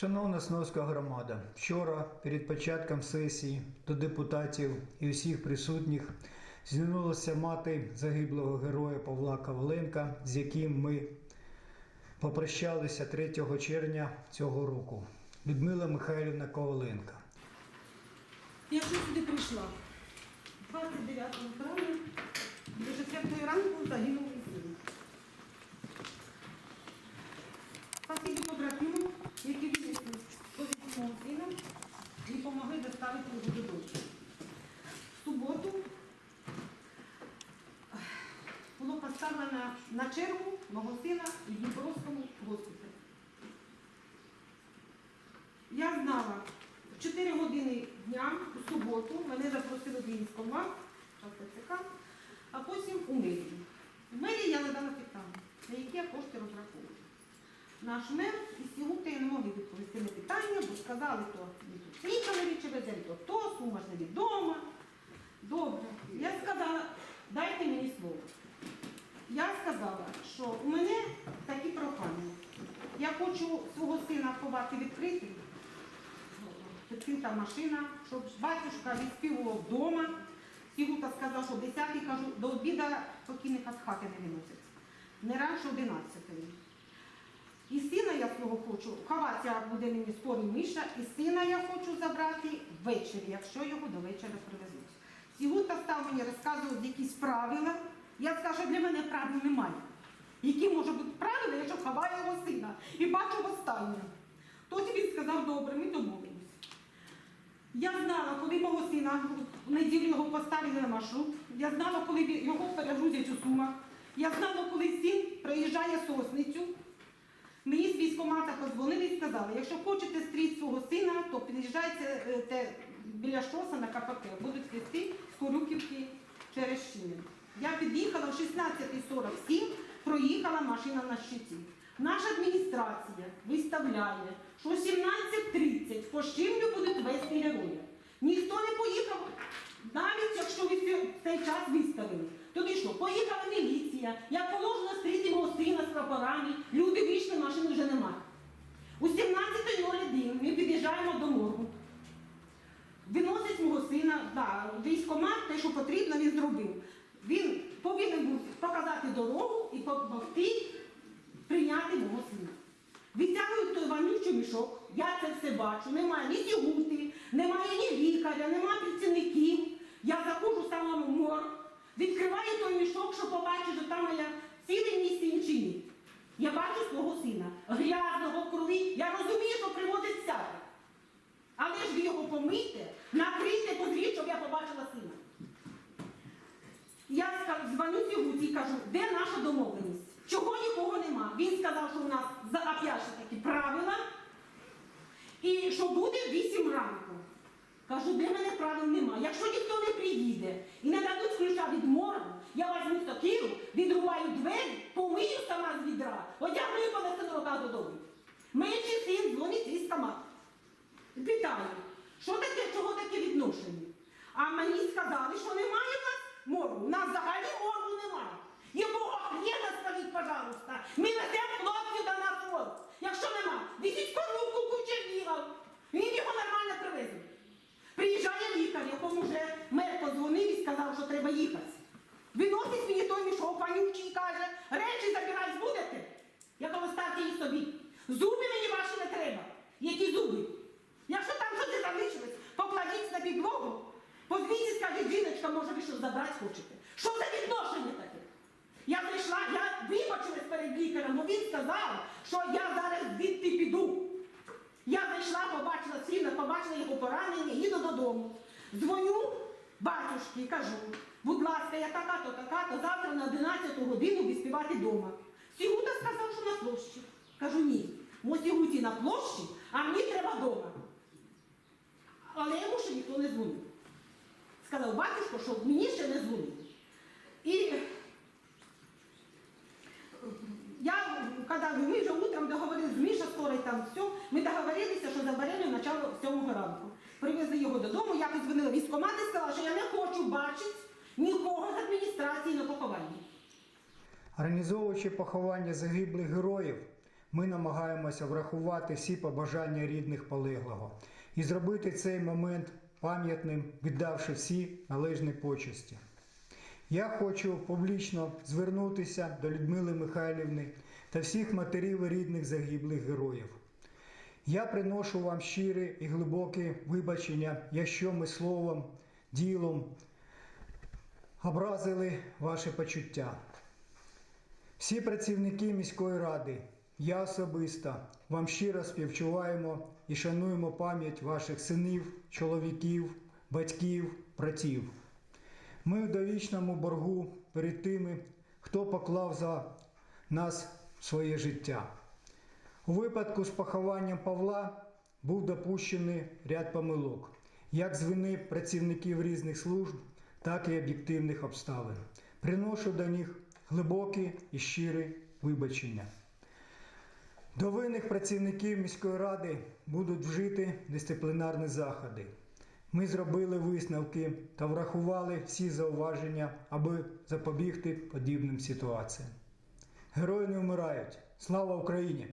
Шановна Сновська громада, вчора перед початком сесії до депутатів і усіх присутніх звернулася мати загиблого героя Павла Коваленка, з яким ми попрощалися 3 червня цього року. Людмила Михайлівна Коваленка. Я вже сюди прийшла. 29 травня до 4 ранку загинув мій син. Спасибі побратимам, які винесли позицію мого сина і допомогли доставити його додому. В суботу ех, було поставлено на чергу мого сина у Дніпровському госпіталі. Я знала, в 4 години дня у суботу мене запросили до військкомат, ТЦК, а потім у мерію. В мерії я надала питання, на які я кошти розраховую. Наш мер і Сігута не могли відповісти на питання, бо сказали, то приїхали веземо, то то, сума ж невідома. Добре. Я сказала, дайте мені слово. Сказала, що у мене такі прохання. Я хочу свого сина ховати відкритим, відкрита машина, щоб батюшка відспівував вдома. Сігута сказав, що 10 кажу, до обіда покійника з хати не виносять. Не раніше 11-ї. І сина я свого хочу, ховатися буде мені скоро Міша, і сина я хочу забрати ввечері, якщо його до вечора привезуть. Сігута став мені розказувати якісь правила. Я скажу, для мене правил немає. Які можуть бути правила, якщо ховаю його сина і бачу востаннє. Тоді він сказав, добре, ми домовимось. Я знала, коли мого сина в неділю його поставили на маршрут. Я знала, коли його перегрузять у сумах. Я знала, коли син приїжджає сосницю. Мені з військкомата позвонили і сказали, якщо хочете стріти свого сина, то під'їжджайте е, те, біля шоса на КПП. Будуть вести з Корюківки через Щілин. Я під'їхала в 16.47, проїхала машина на щиті. Наша адміністрація виставляє, що 17.30 по Щимлю будуть вести героя. Ніхто не поїхав, навіть якщо ви цей час виставили. Тоді що, поїхала міліція, як положено стріти мого сина з прапорами, люди вийшли, машини вже немає. У 17.01 ми під'їжджаємо до моргу. Виносить мого сина, да, військкомат, те, що потрібно, він зробив. Він повинен був показати дорогу і допомогти прийняти мого сина. Відтягують той вонючий мішок, я це все бачу, немає ні сігути, немає ні лікаря, немає працівників. Я заходжу в самому морг, відкриваю той мішок, щоб побачити, що там моя цілий ні. Я бачу свого сина, грязного в крові. Я розумію, що приводить сяде. Але ж ви його помийте, накрийте, позріть, щоб я побачила сина. Я ска- дзвоню Сігуті і кажу, де наша домовленість? Чого нікого нема? Він сказав, що у нас за же такі правила, і що буде в 8 ранку. Кажу, де мене правил нема. Якщо ніхто не приїде і не дадуть ключа від моргу, я візьму сокиру, відрубаю двері, помию сама з відра, одягну і понесу додому. Менший син дзвонить із камат. Питаю, що таке, чого таке відношення? А мені сказали, що немає в. У нас взагалі моргу немає. Якого хрена, скажіть, пожалуйста, ми веземо хлопців до нас морг. Якщо нема, візіть коробку кучерніла. Він його нормально привезе. Приїжджає лікар, якому вже мер подзвонив і сказав, що треба їхати. Виносить мені той мішок панючий каже, речі забирати будете? Я кажу, ставте їх собі. Зуби мені ваші не треба. Які зуби? Якщо там щось залишилось, покладіть на підлогу, позвіть і скажіть, може ви щось забрати хочете. Що за відношення таке? Я прийшла, я вибачилась перед лікарем, бо він сказав, що я зараз звідти піду. Я зайшла, побачила сина, побачила його поранення, їду додому. Дзвоню батюшки кажу, будь ласка, я така-то, така-то, завтра на 11 годину відспівати вдома. Сігута сказав, що на площі. Кажу, ні. Мо Сігуті на площі, а мені треба вдома. Але йому ще ніхто не дзвонив. Сказав батюшко, що мені ще не дзвонив. І я, когда мы вже утром договорились з Міша скорой там все, ми договорилися, що заберемо в начало 7 ранку. Привезли його додому, я подзвонила військкомат і сказала, що я не хочу бачити нікого з адміністрації на похованні. Організовуючи поховання загиблих героїв, ми намагаємося врахувати всі побажання рідних полеглого і зробити цей момент пам'ятним, віддавши всі належні почесті. Я хочу публічно звернутися до Людмили Михайлівни та всіх матерів і рідних загиблих героїв. Я приношу вам щире і глибоке вибачення, якщо ми словом, ділом образили ваші почуття. Всі працівники міської ради, я особисто вам щиро співчуваємо і шануємо пам'ять ваших синів, чоловіків, батьків, братів. Ми в довічному боргу перед тими, хто поклав за нас своє життя. У випадку з похованням Павла був допущений ряд помилок, як з вини працівників різних служб, так і об'єктивних обставин. Приношу до них глибокі і щирі вибачення. До винних працівників міської ради будуть вжити дисциплінарні заходи. Ми зробили висновки та врахували всі зауваження, аби запобігти подібним ситуаціям. Герої не вмирають. Слава Україні!